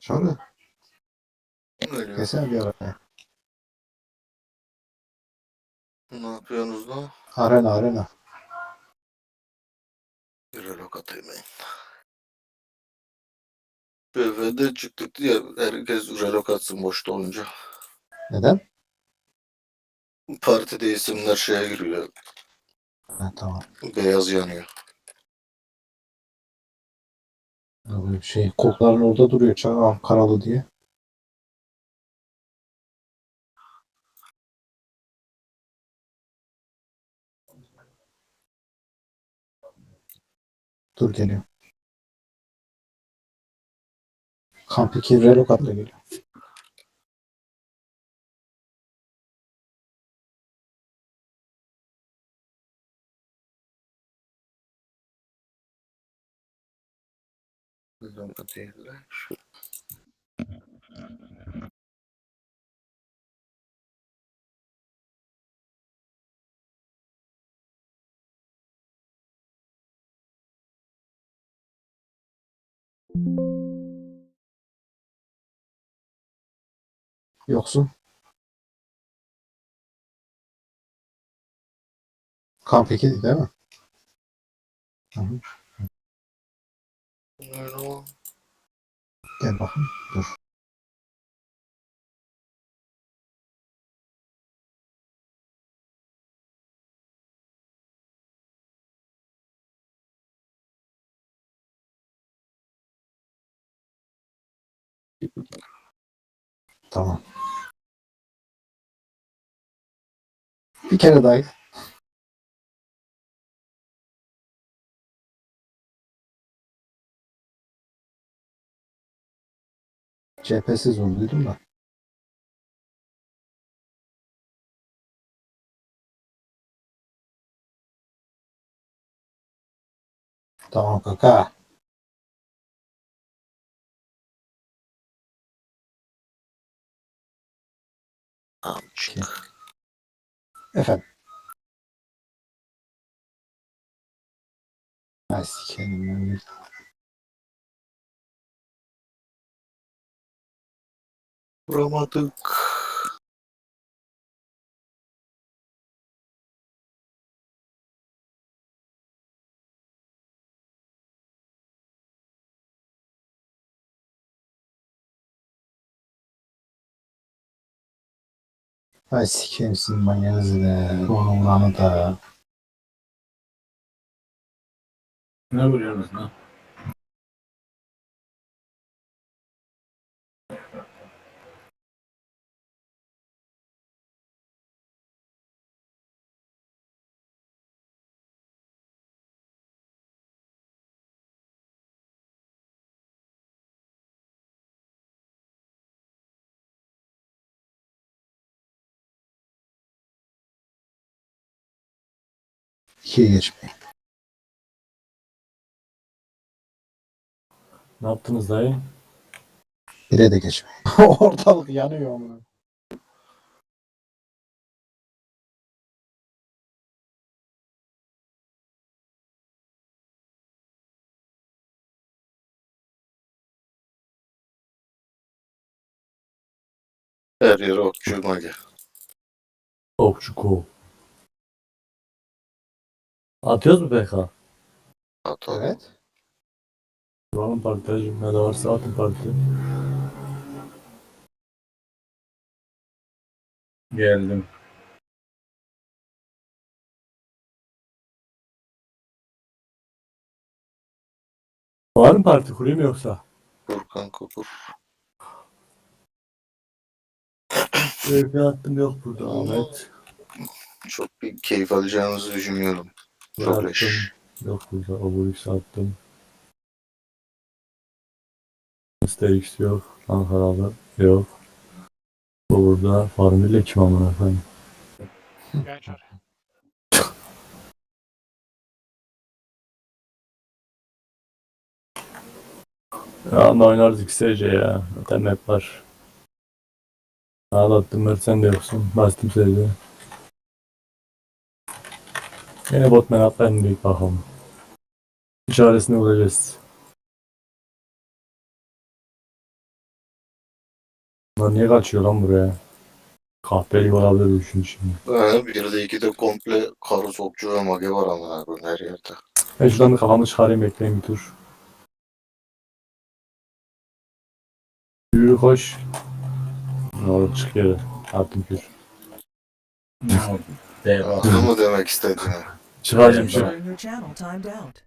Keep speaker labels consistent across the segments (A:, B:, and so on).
A: Şöyle.
B: Öyle.
A: Kesene bir ara.
B: Ne yapıyorsunuz lan?
A: Arena arena.
B: Relok atayım ben. BV'de çıktık diye herkes relok atsın boşta olunca.
A: Neden?
B: Partide isimler şeye giriyor.
A: Ha, tamam.
B: Beyaz yanıyor.
A: Böyle bir şey. Kokların orada duruyor. Çağ karalı diye. Dur geliyor. Kamp 2 relokatla geliyor.
B: Neden değil lan? Şu
A: Yoksun. Kamp 2 değil mi? Hı hı. Gel bakayım. Dur. Tamam. Bir kere daha. CHP'siz vurduydum da. Tamam kaka.
B: Amcık.
A: Efendim. Ay sikerim ben.
B: Vuramadık.
A: Ay sikerim sizin manyağınızı da. Onu da.
C: Ne vuruyorsunuz lan?
A: İkiye geçmeyin.
C: Ne yaptınız dayı?
A: Bire de geçmeyin. Ortalık yanıyor amına.
B: Her yere okçu mage.
C: Okçu kol. Atıyoruz mu PK?
B: Atalım.
A: Evet.
C: Buranın partide ne de varsa atın parti. Geldim. Var mı parti kurayım mı yoksa?
B: Furkan Kukur.
C: PK attım yok burada Ahmet.
B: Çok bir keyif alacağınızı düşünüyorum. Dobleş.
C: Yok burada Obulix attım. Asterix yok. Ankaralı yok. Bu burada Farmile kim amına koyayım? Ya anda oynarız XSC ya. Zaten map var. Ağlattım ben sen de yoksun. Bastım SC'ye. Yine botman atlayın büyük bakalım. Çaresini bulacağız. Bunlar niye kaçıyor lan buraya? Kahpelik olabilir düşün şimdi.
B: Ee, bir de iki de komple karı sokçu ve mage var ama her yerde.
C: Ben şuradan bir kafamı çıkarayım bekleyin bir tur. Yürü koş. Ne olur çık yere. Attım kür.
D: Ne oldu? Devam.
B: Bunu mu demek istedin?
C: Çıkaracağım
D: bak.
E: Out.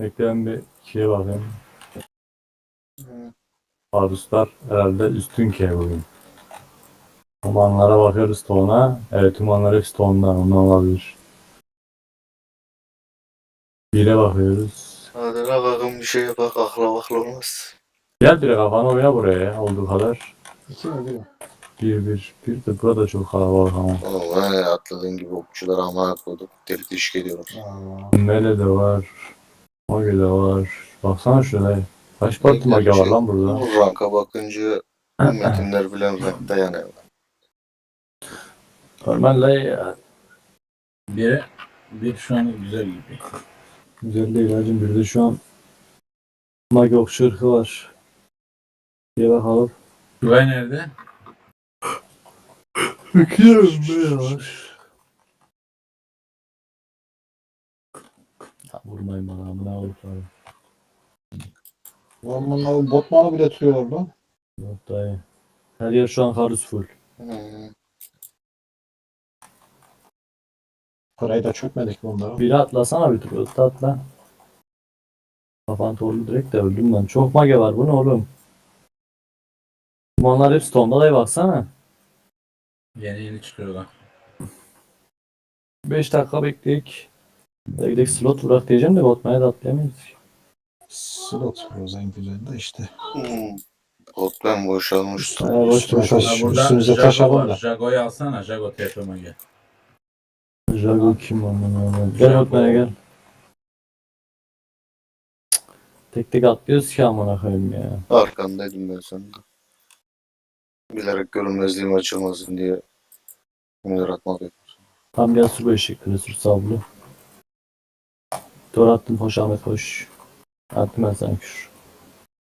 C: Bekleyen bir ikiye bakayım. Aruslar herhalde üstün K bugün. Umanlara bakıyoruz Stone'a. Evet umanlar hep Stone'dan ondan olabilir. Bire bakıyoruz.
B: Hadi la bakın bir şey yapak akla bakla olmaz.
C: Gel bire kafanı oyna buraya ya olduğu kadar.
A: İki mi bir?
C: Bir bir. De burada çok kalabalık ama.
B: Oğlum he atladığın gibi okçular ama koyduk. Deli diş geliyoruz.
C: Mele de var. Mage de var. Baksana şuraya. Kaç parti mage var lan burada?
B: Bu ranka bakınca bu metinler bilen rankta yani.
C: Normalde ya.
D: Bir, bir şu an güzel gibi.
C: Güzel değil hacım. Bir de şu an mage okçu ırkı var. Bir bakalım.
D: Güvay nerede?
C: Var. Ya vurmayın bana amına koyayım.
A: Ulan bunlar botmanı bile tutuyorlar lan.
C: Yok dayı. Her yer şu an karus full.
B: Hmm.
A: Parayı da çökmedik bunlara.
C: Biri atlasana bir tur. Öte atla. Kafan torlu direkt de öldüm ben. Çok mage var. Bu ne oğlum? Dumanlar hep stone'da dayı baksana.
D: Yeni yeni çıkıyorlar.
C: 5 dakika bekleyik. Hadi gidelim slot bırak diyeceğim de botmaya da atlayamayız.
A: Slot biraz en güzel de işte.
B: Hmm. Hotman boşalmış.
C: Ha, boş
A: Üstüne
C: boş.
D: Ha, burada
A: üstünüze taş alın
D: var.
A: da.
D: Jago'yu alsana. Jago tepeme gel.
C: Jago kim anlamıyorum. Gel
D: Jago.
C: botmaya gel. Tek tek atlıyoruz ki amına koyayım ya.
B: Arkandaydım ben senin de. Bilerek görünmezliğim açılmasın diye. Bunu yaratmadık.
C: Tam gel su ışıkları sur sablı. Dur attım hoş Ahmet hoş. Attım ben sana kür.